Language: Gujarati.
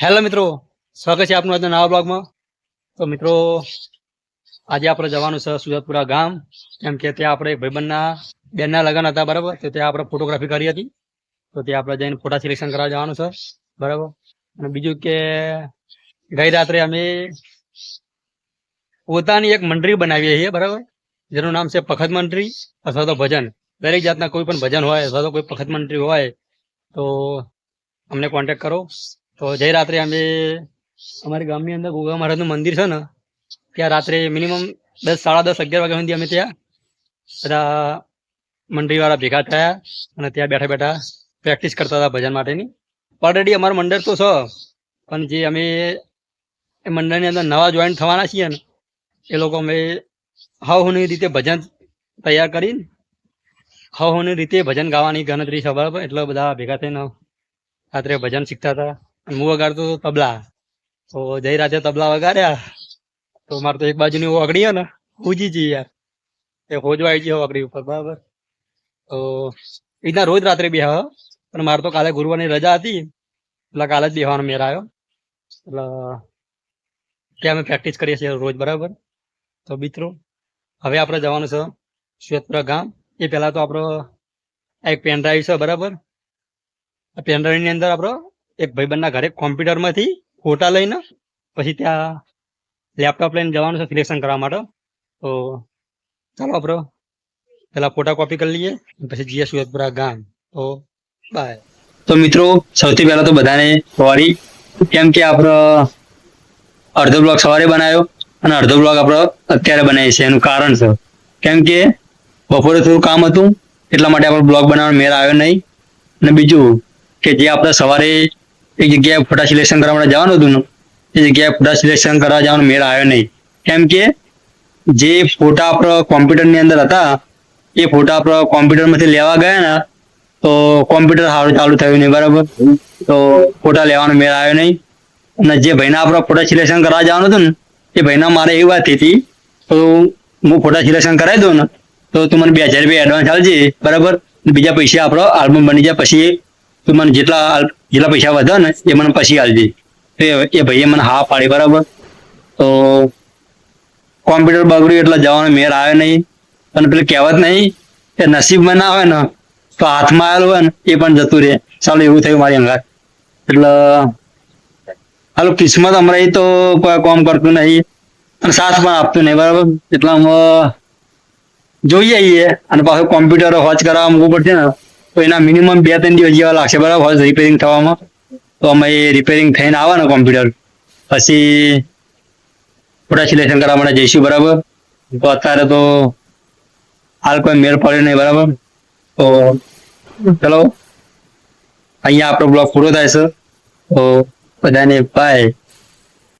હેલો મિત્રો, સ્વાગત છે આપનું આજના નવા બ્લોગમાં. તો મિત્રો, આજે આપણે જવાનું છે સુરતપુરા ગામ. કેમ કે ત્યાં આપણે ભાઈબંધના બેનના લગ્ન હતા, બરાબર? તો ત્યાં આપણે ફોટોગ્રાફી કરી હતી. તો ત્યાં આપણે જઈને ફોટા સિલેક્શન કરવા જવાનું છે, બરાબર? અને બીજું કે, ગઈ રાત્રે અમે પોતાની એક મંડળી બનાવીએ છીએ, બરાબર? જેનું નામ છે પખત મંડળી અથવા તો ભજન. દરેક જાતના કોઈ પણ ભજન હોય અથવા તો કોઈ પખત મંડળી હોય, તો અમને કોન્ટેક્ટ કરો. તો જય રાત્રે અમે અમારા ગામની અંદર ગોગા મહારાજનું મંદિર છે ને, ત્યાં રાત્રે મિનિમમ દસ, સાડા દસ, અગિયાર વાગ્યા સુધી અમે ત્યાં બધા મંડળીવાળા ભેગા થયા અને ત્યાં બેઠા બેઠા પ્રેક્ટિસ કરતા હતા ભજન માટેની. ઓલરેડી અમારું મંડળ તો છે, પણ જે અમે એ મંડળની અંદર નવા જોઈન થવાના છીએ ને, એ લોકો અમે હાવની રીતે ભજન તૈયાર કરીને હાવની રીતે ભજન ગાવાની ગણતરી બરાબર? એટલે બધા ભેગા થઈને રાત્રે ભજન શીખતા હતા. હું વગાડતો હતો તબલા. તો જઈ રાતે તબલા વગાડ્યા. તો મારે તો એક બાજુની ઓગળી હે ને, હોજી જઈ યાર. એ હોજવા આવી ગયો ઓગળી ઉપર, બરાબર. તો એ રીતના રોજ રાત્રે બેહ પણ મારે તો કાલે ગુરુવારની રજા હતી. એટલે કાલે જ બેહવાનો મેર આવ્યો. એટલે ત્યાં અમે પ્રેક્ટિસ કરીએ છીએ રોજ, બરાબર. તો મિત્રો, હવે આપણે જવાનું છે શ્વેતપુરા ગામ. એ પહેલા તો આપણો એક પેન ડ્રાઈવ છે, બરાબર. પેન ડ્રાઈવની અંદર આપણો એક ભાઈબંધના ઘરે કોમ્પ્યુટરમાંથી ફોટા લઈને પછી ત્યાં લેપટોપ લઈને જવાનું છે સિલેક્શન કરવા માટે. તો ચાલો આપણો પેલા ફોટા કોપી કરી લઈએ પછી જઈએ સુરતપુરા ગામ. તો બાય તો મિત્રો, સૌથી પહેલા તો બધાને સોરી કેમ કે આપણો અડધો બ્લોગ સવારે બનાવ્યો અને અડધો બ્લોગ આપણો અત્યારે બનાવીએ છીએ. એનું કારણ છે. કેમ કે બપોરે થોડું કામ હતું, એટલા માટે આપણે બ્લોગ બનાવવાનો મેળ આવ્યો નહીં. અને બીજું કે જે આપણે સવારે એક જગ્યાએ ફોટા સિલેક્શન કરવા માટે જવાનું હતું એ જગ્યાએ ફોટા સિલેક્શન કરવા જવાનો મેળ આવ્યો નહીં. કેમ કે જે ફોટા આપણા કોમ્પ્યુટરની અંદર હતા, એ ફોટા આપણા કોમ્પ્યુટરમાંથી લેવા ગયા ને, તો કોમ્પ્યુટર સારું ચાલુ થયું નહીં, બરાબર? તો ફોટા લેવાનો મેળ આવ્યો નહીં. અને જે ભાઈના આપણે ફોટા સિલેક્શન કરવા જવાનું હતું ને, એ ભાઈના મારે એવી વાત હતી તો હું ફોટા સિલેક્શન કરાવી દઉં ને, તો તું મને બે હજાર રૂપિયા એડવાન્સ આપજે, બરાબર? બીજા પૈસા આપણો આલ્બમ બની જાય, પછી તું મને જેટલા જેટલા પૈસા વધે ને એ મને પછી આલજે. તો એ ભાઈએ મને હા પાડી બરાબર. તો કોમ્પ્યુટર બગડ્યું એટલે જવાનો મેર આવ્યો નહીં. અને પેલી કહેવત નહીં કે નસીબમાં ના આવે ને તો હાથમાં આવેલું હોય ને એ પણ જતું રહે. ચાલો એવું થયું મારી અંગાત. એટલે હાલો, કિસ્મત હમણાં તો કોઈ કામ કરતું નહીં. અને સાથ પણ આપતું નહીં, બરાબર? એટલે અમે જોઈએ અને પાછું કોમ્પ્યુટર હોચ કરાવવા મૂકવું પડશે ને. તો એના મિનિમમ બે, ત્રણ દિવસ જેવા લાગશે, બરાબર? રિપેરિંગ થવામાં. તો અમે એ રિપેરિંગ થઈને આવે કોમ્પ્યુટર પછી ફોટા સિલેક્શન કરવા માટે જઈશું, બરાબર? તો અત્યારે તો હાલ કોઈ મેળ પડ્યો નહીં, બરાબર? તો ચલો. અહીંયા આપણો બ્લોગ પૂરો થાય છે. તો બધાને બાય